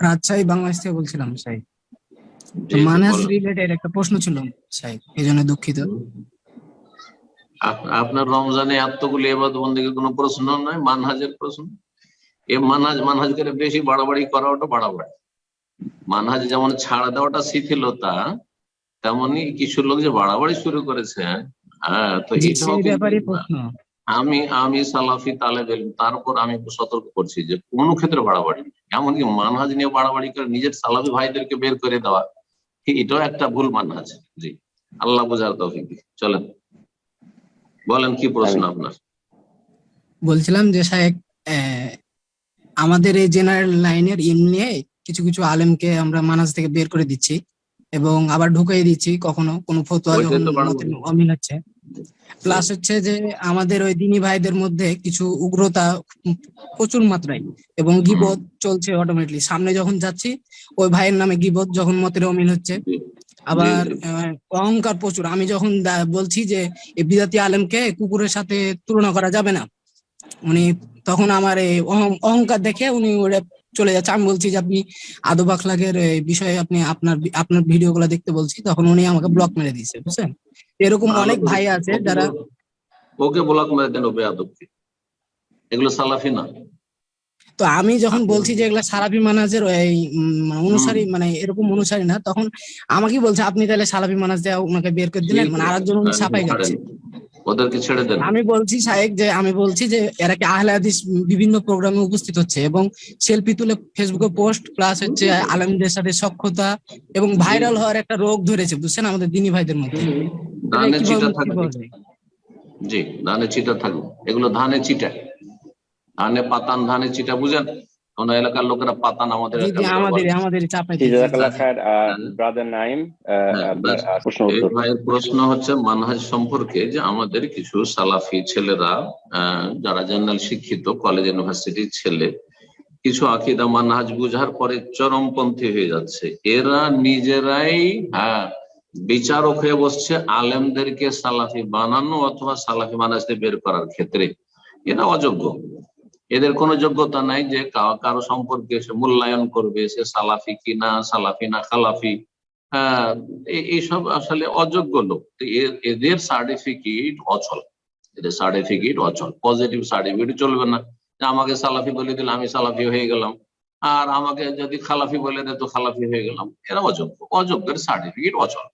রাজশাহী বাংলাদেশ থেকে বলছিলাম সাহেব। মানাস রিলেটেড একটা প্রশ্ন ছিল সাহেব এই জন্য দুঃখিত। আপনার রমজানে এতগুলি এবাদ বন্দীকে কোনো প্রশ্ন নয় মানহাজের প্রশ্ন। এ মানহাজ মানহাজ করে বেশি বাড়াবাড়ি করা ওটা বাড়াবাড়ি। মানহাজ যেমন ছাড়া দেওয়াটা শিথিলতা তেমনি কিছু লোক যে বাড়াবাড়ি শুরু করেছে হ্যাঁ তো আমি আমি সালাফি তালেব ইলম, তারপর আমি সতর্ক করছি যে কোনো ক্ষেত্রে বাড়াবাড়ি। এমনকি মানহাজ নিয়ে বাড়াবাড়ি করে নিজের সালাফি ভাইদেরকে বের করে দেওয়া এটাও একটা ভুল মানহাজ। জি আল্লাহ বোঝার তৌফিক চলেন বলেন কি প্রশ্ন আপনার? বলছিলাম যে সাহেব আমাদের এই জেনারেল লাইনের ইম নিয়ে কিছু কিছু আলেমকে আমরা মানাজ থেকে বের করে দিচ্ছি এবং আবার ঢুকিয়ে দিচ্ছি কখনো কোনো ফতোয়া যখন অমিল হচ্ছে। প্লাস হচ্ছে যে আমাদের ওই দিনী ভাইদের মধ্যে কিছু উগ্রতা প্রচুর মাত্রায় এবং গিবত চলছে অটোমেটিকলি সামনে যখন যাচ্ছি, ওই ভাইয়ের নামে গিবত যখন মতের অমিল হচ্ছে, আবার অহংকার প্রচুর। আমি যখন বলছি যে এই বিদাতি আলেমকে কুকুরের সাথে তুলনা করা যাবে না, উনি তখন আমার এই অহং- অহংকার দেখে উনি ওটা চলে যাচ্ছে। আমি বলছি যে আপনি আদব আখলাকের বিষয়ে আপনি আপনার আপনার ভিডিও গুলো দেখতে বলছি, তখন উনি আমাকে ব্লক মেরে দিয়েছে, বুঝছেন? এরকম অনেক ভাই আছে যারা ওকে ব্লক মেরে দেন ও বেয়াদবকে এগুলো সালাফি না? তো আমি যখন বলছি যে এগুলা সালাফি মানাজের মানে অনুসারী মানে এরকম অনুসারী না তখন আমাকে বলছে আপনি তাহলে সালাফি মানাজ দেওয়া ওনাকে বের করে দিলেন? মানে আরেকজন উনি ছাপাই গাচ্ছে ওদেরকে ছেড়ে দেন। আমি বলছি সাহেব যে আমি বলছি যে এরা কি আহলে হাদিস বিভিন্ন প্রোগ্রামে উপস্থিত হচ্ছে এবং সেলফি তুলে ফেসবুকে পোস্ট প্লাস হচ্ছে আলমদের সাথে সক্ষতা এবং ভাইরাল হওয়ার একটা রোগ ধরেছে বুঝছেন? আমাদের দিনী ভাইদের মধ্যে। ধানে চিটা থাকবে। জি ধানে চিটা থাকবে। এগুলো ধানে চিটা। ধানে পাতান ধানে চিটা বুঝেন? কোন এলাকার লোকেরা পাতান আমাদের। ব্রাদার নাইম প্রশ্ন ভাইয়ের প্রশ্ন হচ্ছে মানহাজ সম্পর্কে যে আমাদের কিছু সালাফি ছেলেরা আহ, যারা জেনারেল শিক্ষিত কলেজ ইউনিভার্সিটির ছেলে কিছু আকিদা মানহাজ বুঝার পরে চরমপন্থী হয়ে যাচ্ছে। এরা নিজেরাই হ্যাঁ বিচারক হয়ে বসছে, আলেমদেরকে সালাফি বানানো অথবা সালাফি মানাজতে বের করার ক্ষেত্রে। এরা অযোগ্য। এদের কোনো যোগ্যতা নাই যে কারও সম্পর্কে সে মূল্যায়ন করবে, সে সালাফি কি না সালাফি না খালাফি। হ্যাঁ এইসব আসলে অযোগ্য লোক। এদের সার্টিফিকেট অচল। এদের সার্টিফিকেট অচল। পজিটিভ সার্টিফিকেট চলবে না। আমাকে সালাফি বলে দিলে, আমি সালাফি হয়ে গেলাম। আর আমাকে যদি খালাফি বলে দেয় তো খালাফি হয়ে গেলাম। এরা অযোগ্য। অযোগ্যের সার্টিফিকেট অচল।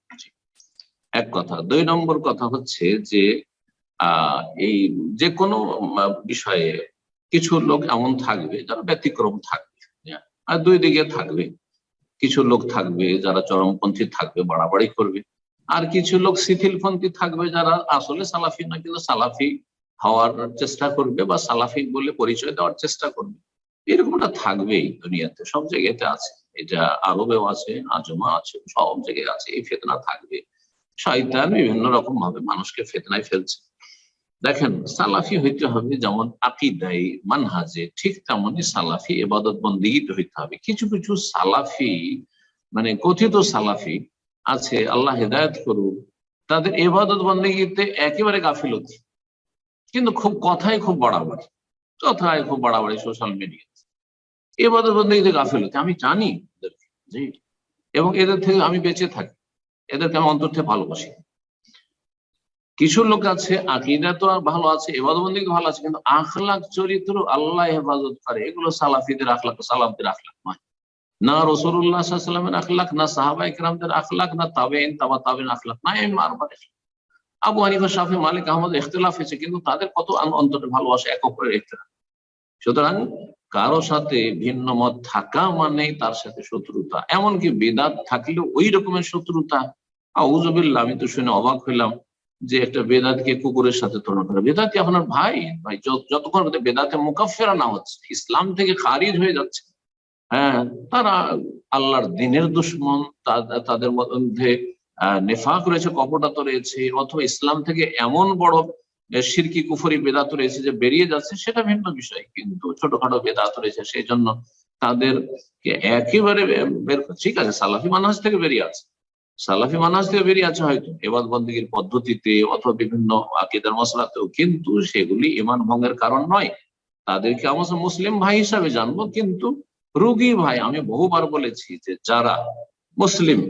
এক কথা। দুই নম্বর কথা হচ্ছে যে এই যে কোনো বিষয়ে কিছু লোক এমন থাকবে যারা ব্যতিক্রম থাকবে। আর দুই দিকে থাকবে। কিছু লোক থাকবে যারা চরমপন্থী থাকবে, বাড়াবাড়ি করবে। আর কিছু লোক শিথিলপন্থী থাকবে যারা আসলে সালাফি না, কিন্তু সালাফি হওয়ার চেষ্টা করবে বা সালাফি বলে পরিচয় দেওয়ার চেষ্টা করবে। এরকমটা থাকবেই দুনিয়াতে। সব জায়গাতে আছে। এটা আরবেও আছে আজমা আছে, সব জায়গায় আছে। এই ফেতনা থাকবে। শয়তান বিভিন্ন রকম ভাবে মানুষকে ফেতনায় ফেলছে। দেখেন, সালাফি হইতে হবে যেমন আকিদাই মানহাজে, ঠিক তেমনই সালাফি, এবাদত বন্দিগিতে হইতে হবে। কিছু কিছু সালাফি মানে কথিত সালাফি আছে, আল্লাহ হেদায়ত করুক, তাদের এবাদত বন্দিগিতে একেবারে গাফিলতি। কিন্তু খুব কথাই খুব বাড়াবাড়ি কথায় খুব বাড়াবাড়ি সোশ্যাল মিডিয়া এবাদত বন্দিগিতে গাফিলতি আমি জানি জি। এবং এদের থেকে আমি বেঁচে থাকি। এদেরকে আমি অন্তর থেকে ভালোবাসি। কিছু লোক আছে, আকিদা তো ভালো আছে এবাদবন্দি ভালো আছে, কিন্তু আখলাক চরিত্র আল্লাহ হেফাজত করে। এগুলো সালাফিদের আখলাক সালাফদের আখলাক নয়। না রসুল্লাহ সাল্লামের আখলাক না সাহাবা ইকরামদের আখলাক না তাবেইন তাবা তাবেন আখলাক না এম আরবার Abu Hanifa, Shafi, Malik, Ahmad ইখতলাফ হয়েছে, কিন্তু তাদের কত অন্তরে ভালোবাসা এক অপরের ইখতলাফ সুতরাং কারও সাথে ভিন্ন মত থাকা মানে তার সাথে শত্রুতা। এমনকি বেদাত থাকলেও ওই রকমের শত্রুতা। আউজবিল্লা আমি তো শুনে অবাক হইলাম যে একটা বেদাতকে কুকুরের সাথে তুলনা করে। বেদাতি আপনার ভাই? ভাই, যত- যতক্ষণ বেদাতে মুকাফেরা না হচ্ছে, ইসলাম থেকে খারিজ হয়ে যাচ্ছে হ্যাঁ তারা আল্লাহর দিনের দুশ্মন তাদের মধ্যে নেফাক রয়েছে, কপটতা রয়েছে, অথবা ইসলাম থেকে এমন বড় শিরকি কুফরি বেদাত রয়েছে যে বেরিয়ে যাচ্ছে, সেটা ভিন্ন বিষয়। কিন্তু ছোটখাটো বেদাত রয়েছে সেই জন্য তাদের একেবারে বের ঠিক আছে, সালাফি মানহাজ থেকে বেরিয়ে আছে। সালাফি মানহাজ থেকে বেরিয়ে আছে হয়তো এবাদ বন্দীগীর পদ্ধতিতে অথবা বিভিন্ন আকিদার মশলাতেও কিন্তু সেগুলি ইমান ভঙ্গের কারণ নয়। তাদেরকে আমার মুসলিম ভাই হিসাবে জানব, কিন্তু রুগী ভাই, আমি বহুবার বলেছি যে যারা মুসলিম,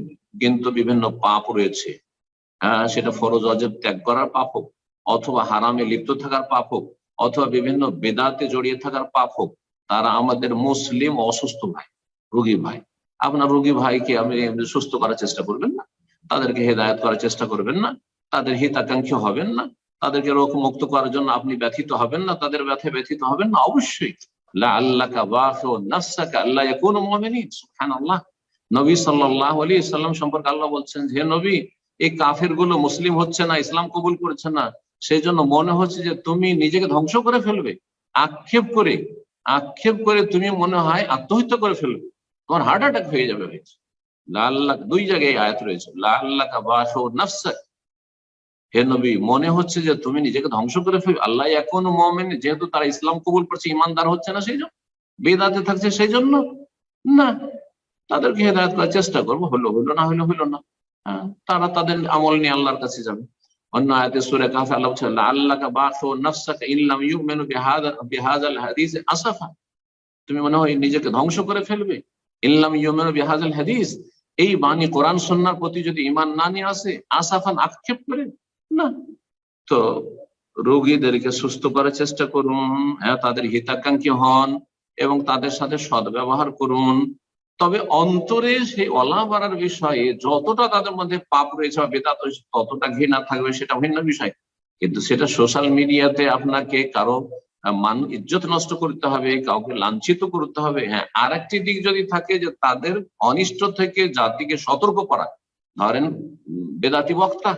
কিন্তু বিভিন্ন পাপ রয়েছে সেটা ফরজ অজেব ত্যাগ করার পাপ হোক অথবা হারামে লিপ্ত থাকার পাপ হোক, অথবা বিভিন্ন বেদাতে জড়িয়ে থাকার পাপ হোক, তারা আমাদের মুসলিম অসুস্থ ভাই, রুগী ভাই। আপনার রুগী ভাইকে আমি সুস্থ করার চেষ্টা করবেন না, তাদেরকে হেদায়ত করার চেষ্টা করবেন না, তাদের হিতাকাঙ্ক্ষী হবেন না, তাদেরকে রোগ মুক্ত করার জন্য আপনি ব্যথিত হবেন না, তাদের ব্যথে ব্যথিত হবেন না, অবশ্যই। সম্পর্কে আল্লাহ বলছেন, হে নবী, এই কাফেরগুলো মুসলিম হচ্ছে না, ইসলাম কবুল করছে না সেই জন্য মনে হচ্ছে যে তুমি নিজেকে ধ্বংস করে ফেলবে। আক্ষেপ করে আক্ষেপ করে তুমি মনে হয় আত্মহত্যা করে ফেলবে। তোমার হার্ট অ্যাটাক হয়ে যাবে হয়েছে লাল্লাহ দুই জায়গায় আয়াত রয়েছে। লাল্লাকা বাসু নাফসাক হে নবী মনে হচ্ছে যে তুমি নিজেকে ধ্বংস করে ফেলবে। আল্লাহ এখন মমেন যেহেতু তারা ইসলাম কবুল করছে ইমানদার হচ্ছে না সেই জন্য। বেদাতে থাকছে সেই জন্য। না তাদেরকে হেদায়ত করার চেষ্টা করব। হলো হলো না হলো হলো না। হ্যাঁ, তারা তাদের আমল নিয়ে আল্লাহর কাছে যাবে। অন্য আয়াতে সুরে কাফে আল্লাহ বলছে আল্লাহকা বাসু নাফসাকা ইল্লাম ইউমিনু বিহাদা বিহাদাল হাদিস আসাফা। তুমি মনে হয় নিজেকে ধ্বংস করে ফেলবে? ইল্লাম ইউমিনু বিহাদাল হাদিস। এই বাণী কোরআন সন্ন্যার প্রতি যদি ইমান না নিয়ে আসে, আসাফান আক্ষেপ করে? না। তো রোগীদেরকে সুস্থ করার চেষ্টা করুন তাদের হিতাকাঙ্ক্ষী হন এবং তাদের সাথে সদ্ব্যবহার করুন। তবে অন্তরে সেই অলা বাড়ার বিষয়ে যতটা তাদের মধ্যে পাপ রয়েছে বা বেদাত ততটা ঘৃণা থাকবে সেটা ভিন্ন বিষয়। কিন্তু সেটা সোশ্যাল মিডিয়াতে আপনাকে কারও মান ইজ্জত নষ্ট করতে হবে, কাউকে লাঞ্ছিত করতে হবে। হ্যাঁ আর একটি দিক যদি থাকে যে তাদের অনিষ্ট থেকে জাতিকে সতর্ক করা, ধরেন বেদাতি বক্তা,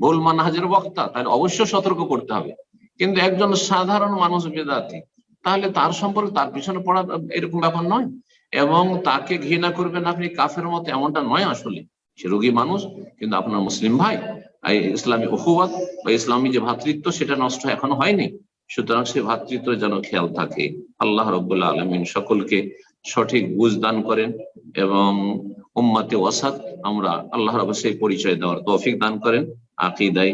ভুল মানহাজের বক্তা, তাহলে অবশ্যই সতর্ক করতে হবে। কিন্তু একজন সাধারণ মানুষ বেদাতি, তাহলে তার সম্পর্কে তার পিছনে পড়া এরকম ব্যাপার নয়। এবং তাকে ঘৃণা করবেন আপনি কাফের মতো, এমনটা নয় আসলে। সে রোগী মানুষ, কিন্তু আপনার মুসলিম ভাই ইসলামী অহুবাদ বা ইসলামী যে ভ্রাতৃত্ব সেটা নষ্ট এখনও হয়নি। সুতরাং সে ভ্রাতৃত্ব যেন খেয়াল থাকে। আল্লাহ রব্বুল্লাহ আলমিন সকলকে সঠিক বুঝ দান করেন এবং উম্মাতে ওয়াসাদ আমরা আল্লাহ রব সেই পরিচয় দেওয়ার তৌফিক দান করেন। আকিদায়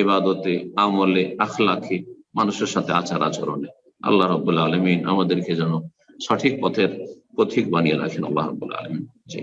এবাদতে আমলে, আখলাকে, মানুষের সাথে আচার আচরণে আল্লাহ রব্বুল্লাহ আলমিন আমাদেরকে যেন সঠিক পথের পথিক বানিয়ে রাখেন আল্লাহ আলম জি।